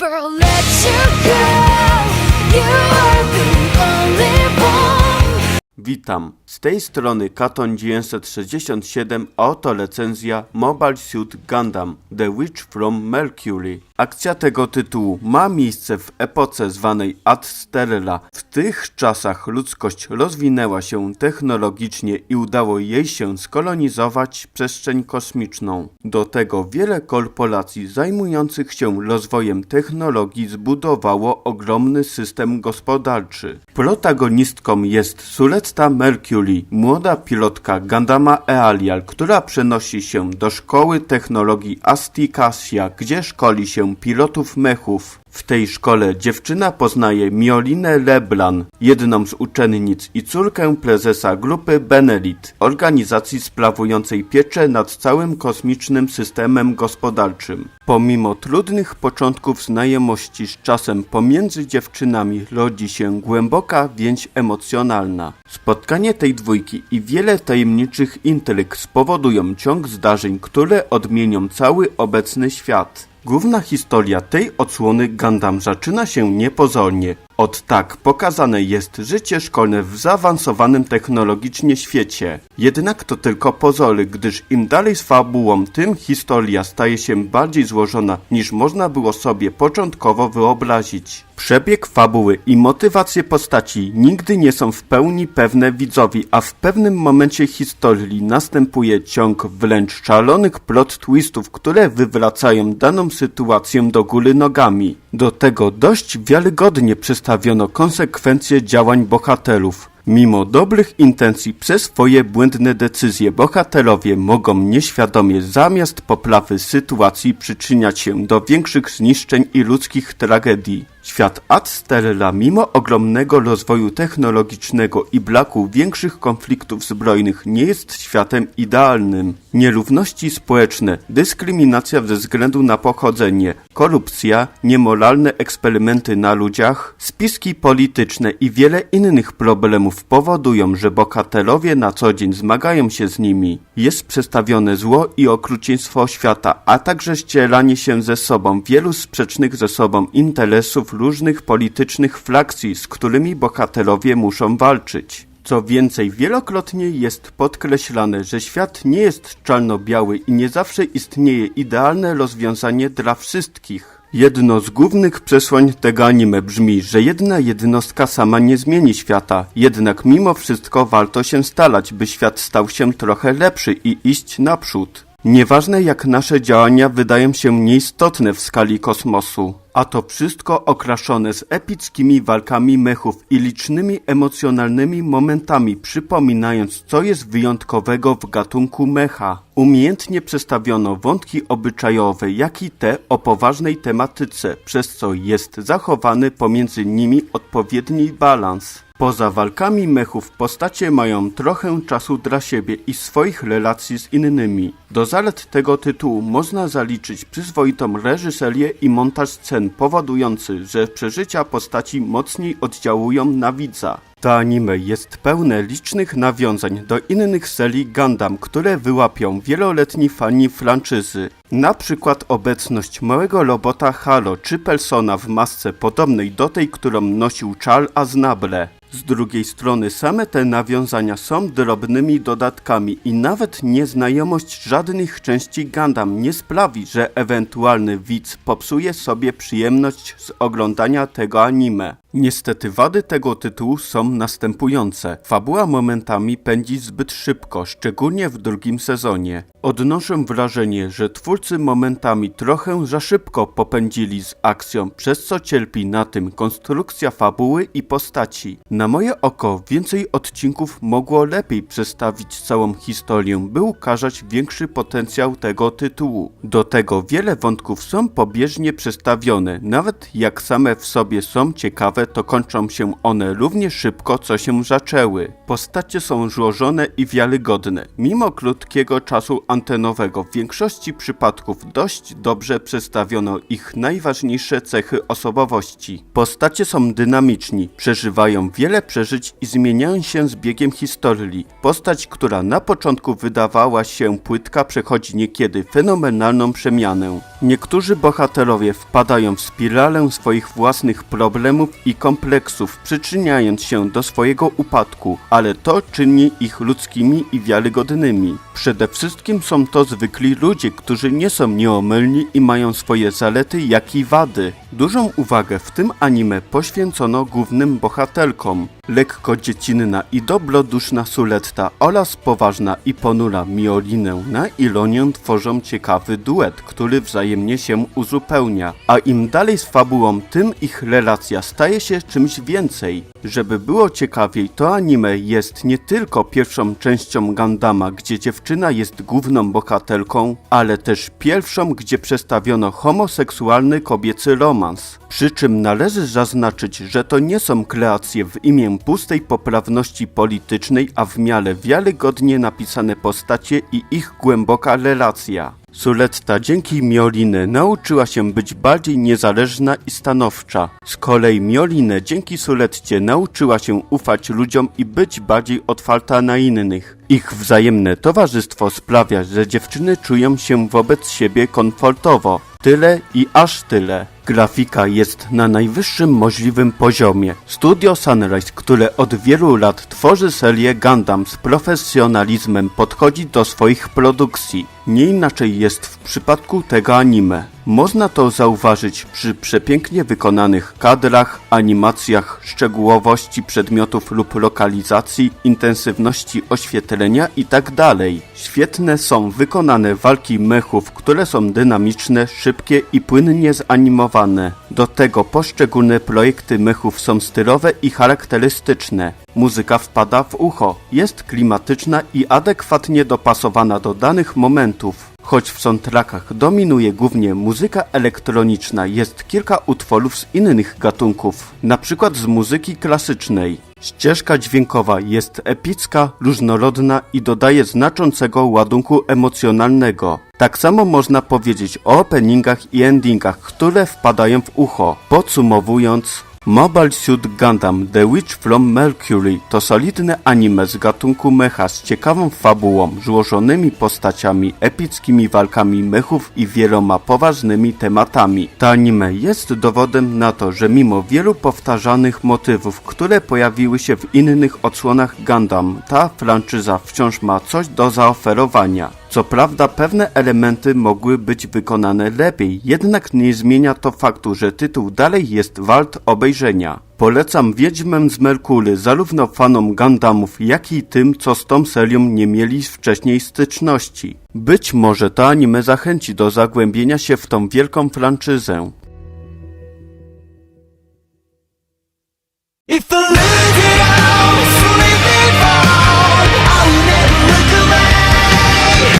never let you go. You Witam. Z tej strony Katon 967 autorecenzja Mobile Suit Gundam The Witch from Mercury. Akcja tego tytułu ma miejsce w epoce zwanej Ad Sterla. W tych czasach ludzkość rozwinęła się technologicznie i udało jej się skolonizować przestrzeń kosmiczną. Do tego wiele korporacji zajmujących się rozwojem technologii zbudowało ogromny system gospodarczy. Protagonistką jest Suletta Mercury, młoda pilotka Gundama Ealial, która przenosi się do szkoły technologii Astikasia, gdzie szkoli się pilotów mechów. W tej szkole dziewczyna poznaje Miolinę Leblan, jedną z uczennic i córkę prezesa grupy Benelit, organizacji sprawującej pieczę nad całym kosmicznym systemem gospodarczym. Pomimo trudnych początków znajomości z czasem pomiędzy dziewczynami rodzi się głęboka więź emocjonalna. Spotkanie tej dwójki i wiele tajemniczych intryg spowodują ciąg zdarzeń, które odmienią cały obecny świat. Główna historia tej odsłony Gundam zaczyna się niepozornie. Od tak pokazane jest życie szkolne w zaawansowanym technologicznie świecie. Jednak to tylko pozory, gdyż im dalej z fabułą, tym historia staje się bardziej złożona niż można było sobie początkowo wyobrazić. Przebieg fabuły i motywacje postaci nigdy nie są w pełni pewne widzowi, a w pewnym momencie historii następuje ciąg wręcz szalonych plot twistów, które wywracają daną sytuację do góry nogami. Do tego dość wiarygodnie przedstawiono konsekwencje działań bohaterów. Mimo dobrych intencji przez swoje błędne decyzje bohaterowie mogą nieświadomie zamiast poprawy sytuacji przyczyniać się do większych zniszczeń i ludzkich tragedii. Świat Adsterla mimo ogromnego rozwoju technologicznego i braku większych konfliktów zbrojnych nie jest światem idealnym. Nierówności społeczne, dyskryminacja ze względu na pochodzenie, korupcja, niemoralne eksperymenty na ludziach, spiski polityczne i wiele innych problemów powodują, że bohaterowie na co dzień zmagają się z nimi. Jest przedstawione zło i okrucieństwo świata, a także ścieranie się ze sobą wielu sprzecznych ze sobą interesów różnych politycznych frakcji, z którymi bohaterowie muszą walczyć. Co więcej, wielokrotnie jest podkreślane, że świat nie jest czarno-biały i nie zawsze istnieje idealne rozwiązanie dla wszystkich. Jedno z głównych przesłań tego anime brzmi, że jedna jednostka sama nie zmieni świata, jednak mimo wszystko warto się starać, by świat stał się trochę lepszy i iść naprzód. Nieważne jak nasze działania wydają się nieistotne w skali kosmosu, a to wszystko okraszone z epickimi walkami mechów i licznymi emocjonalnymi momentami, przypominając co jest wyjątkowego w gatunku mecha. Umiejętnie przedstawiono wątki obyczajowe, jak i te o poważnej tematyce, przez co jest zachowany pomiędzy nimi odpowiedni balans. Poza walkami mechów postacie mają trochę czasu dla siebie i swoich relacji z innymi. Do zalet tego tytułu można zaliczyć przyzwoitą reżyserię i montaż scen powodujący, że przeżycia postaci mocniej oddziałują na widza. To anime jest pełne licznych nawiązań do innych serii Gundam, które wyłapią wieloletni fani franczyzy. Na przykład obecność małego robota Halo czy Persona w masce podobnej do tej, którą nosił Charles Aznable. Z drugiej strony same te nawiązania są drobnymi dodatkami i nawet nieznajomość żadnych części Gundam nie sprawi, że ewentualny widz popsuje sobie przyjemność z oglądania tego anime. Niestety wady tego tytułu są następujące. Fabuła momentami pędzi zbyt szybko, szczególnie w drugim sezonie. Odnoszę wrażenie, że twórcy momentami trochę za szybko popędzili z akcją, przez co cierpi na tym konstrukcja fabuły i postaci. Na moje oko więcej odcinków mogło lepiej przedstawić całą historię, by ukażać większy potencjał tego tytułu. Do tego wiele wątków są pobieżnie przedstawione, nawet jak same w sobie są ciekawe to kończą się one równie szybko, co się zaczęły. Postacie są złożone i wiarygodne. Mimo krótkiego czasu antenowego, w większości przypadków dość dobrze przedstawiono ich najważniejsze cechy osobowości. Postacie są dynamiczni, przeżywają wiele przeżyć i zmieniają się z biegiem historii. Postać, która na początku wydawała się płytka, przechodzi niekiedy fenomenalną przemianę. Niektórzy bohaterowie wpadają w spiralę swoich własnych problemów i kompleksów, przyczyniając się do swojego upadku, ale to czyni ich ludzkimi i wiarygodnymi. Przede wszystkim są to zwykli ludzie, którzy nie są nieomylni i mają swoje zalety, jak i wady. Dużą uwagę w tym anime poświęcono głównym bohaterkom. Lekko dziecinna i dobroduszna Suletta oraz poważna i ponura Miolinę na Ilonię tworzą ciekawy duet, który wzajemnie się uzupełnia. A im dalej z fabułą, tym ich relacja staje się czymś więcej. Żeby było ciekawiej, to anime jest nie tylko pierwszą częścią Gandama, gdzie dziewczyna jest główną bohaterką, ale też pierwszą, gdzie przedstawiono homoseksualny kobiecy romans. Przy czym należy zaznaczyć, że to nie są kreacje w imię pustej poprawności politycznej, a w miarę wiarygodnie napisane postacie i ich głęboka relacja. Suletta dzięki Miolinę nauczyła się być bardziej niezależna i stanowcza. Z kolei Miolinę dzięki Suletcie nauczyła się ufać ludziom i być bardziej otwarta na innych. Ich wzajemne towarzystwo sprawia, że dziewczyny czują się wobec siebie komfortowo. Tyle i aż tyle. Grafika jest na najwyższym możliwym poziomie. Studio Sunrise, które od wielu lat tworzy serię Gundam z profesjonalizmem podchodzi do swoich produkcji. Nie inaczej jest w przypadku tego anime. Można to zauważyć przy przepięknie wykonanych kadrach, animacjach, szczegółowości przedmiotów lub lokalizacji, intensywności oświetlenia itd. Świetne są wykonane walki mechów, które są dynamiczne, szybkie i płynnie zanimowane. Do tego poszczególne projekty mechów są stylowe i charakterystyczne. Muzyka wpada w ucho, jest klimatyczna i adekwatnie dopasowana do danych momentów. Choć w soundtrackach dominuje głównie muzyka elektroniczna, jest kilka utworów z innych gatunków, przykład z muzyki klasycznej. Ścieżka dźwiękowa jest epicka, różnorodna i dodaje znaczącego ładunku emocjonalnego. Tak samo można powiedzieć o openingach i endingach, które wpadają w ucho. Podsumowując, Mobile Suit Gundam The Witch from Mercury to solidne anime z gatunku mecha z ciekawą fabułą, złożonymi postaciami, epickimi walkami mechów i wieloma poważnymi tematami. To anime jest dowodem na to, że mimo wielu powtarzanych motywów, które pojawiły się w innych odsłonach Gundam, ta franczyza wciąż ma coś do zaoferowania. Co prawda pewne elementy mogły być wykonane lepiej, jednak nie zmienia to faktu, że tytuł dalej jest wart obejrzenia. Polecam Wiedźmę z Merkury zarówno fanom Gundamów, jak i tym, co z tą serią nie mieli wcześniej styczności. Być może to anime zachęci do zagłębienia się w tą wielką franczyzę.